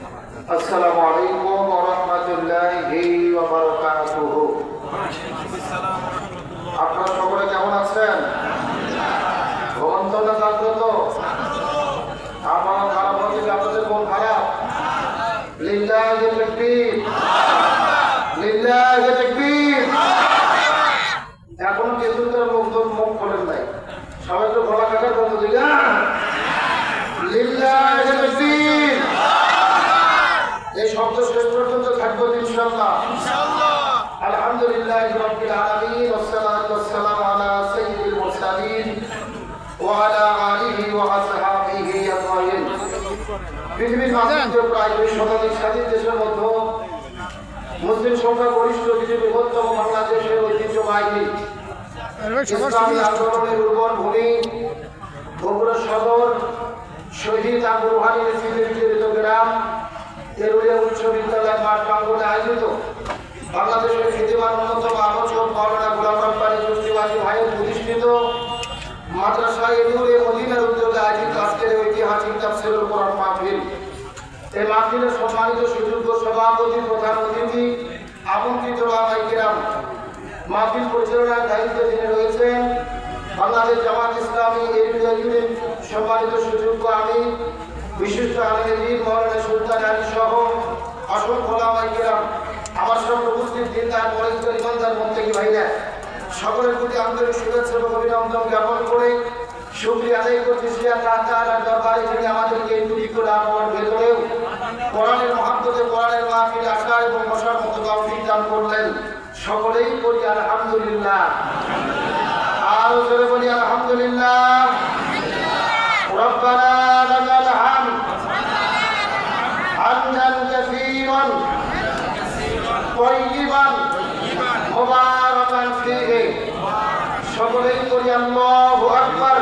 السلام عليكم ورحمة الله وبركاته আপনারা সকলে কেমন আছেন ঘুমন্ত না জাগ্রত আমার খারাপ হচ্ছে আপনাদের কোন খারাপ লিল্লাহি তাকবীর লিল্লাহি তাকবীর এখনো কিন্তু তার মুখ তো মুখ খোলেন নাই সবাই তো শব্দ শেষ পর্যন্ত থাকব ইনশাআল্লাহ। আলহামদুলিল্লাহ রাব্বিল আলামিন ওয়াসসালাতু ওয়াসসালামু আলা সাইয়্যিদিল মুরসালিন ওয়া আলা আলিহি ওয়া পৃথিবীর মাঝে প্রায় দুই শতাধিক স্বাধীন দেশের মধ্যে মুসলিম সংখ্যা গরিষ্ঠ কিছু বৃহত্তম বাংলাদেশের ঐতিহ্যবাহী ইসলামী আন্দোলনের উর্বর ভূমি বগুড়া সদর শহীদ আবু রুহানি গ্রাম তেরুলিয়া উচ্চ বিদ্যালয় মাঠ প্রাঙ্গনে আয়োজিত বাংলাদেশের খ্যাতিমান অন্যতম আলোচক মৌলানা গোলাম রব্বানি মুসলিমাজি ভাইয়ের প্রতিষ্ঠিত মাদ্রাসা এনুরে মদিনার উদ্যোগে আয়োজিত আজকের ঐতিহাসিক তাফসিরুল কোরআন মাহফিল। এই মাহফিলের সম্মানিত সুযোগ্য সভাপতি, প্রধান অতিথি, আমন্ত্রিত রামাই গ্রাম মাহফিল পরিচালনার দায়িত্বে যিনি রয়েছেন বাংলাদেশ জামাত ইসলামী এরিয়া ইউনিট, সম্মানিত সুযোগ্য আমি বিশিষ্ট আলমীর মৌলানা সুলতান আলী সহ অসংখ্য ওলামাই কেরাম আমার সঙ্গে উপস্থিত দিনদার পরিষ্কার ইমানদার মন্ত্রী ভাইরা, সকলের প্রতি আন্তরিক শুভেচ্ছা এবং অভিনন্দন জ্ঞাপন করে শুক্রিয়া আদায় করছি সিয়া তার দরবারে যিনি আমাদেরকে দুটি করে আবহাওয়ার ভেতরেও কোরআনের মহাব্বতে কোরআনের মাহফিল আসা এবং বসার মতো তৌফিক দান করলেন। সকলেই করি আলহামদুলিল্লাহ। আরও জোরে طيبا مباركا فيه সকলেই করি আল্লাহু আকবার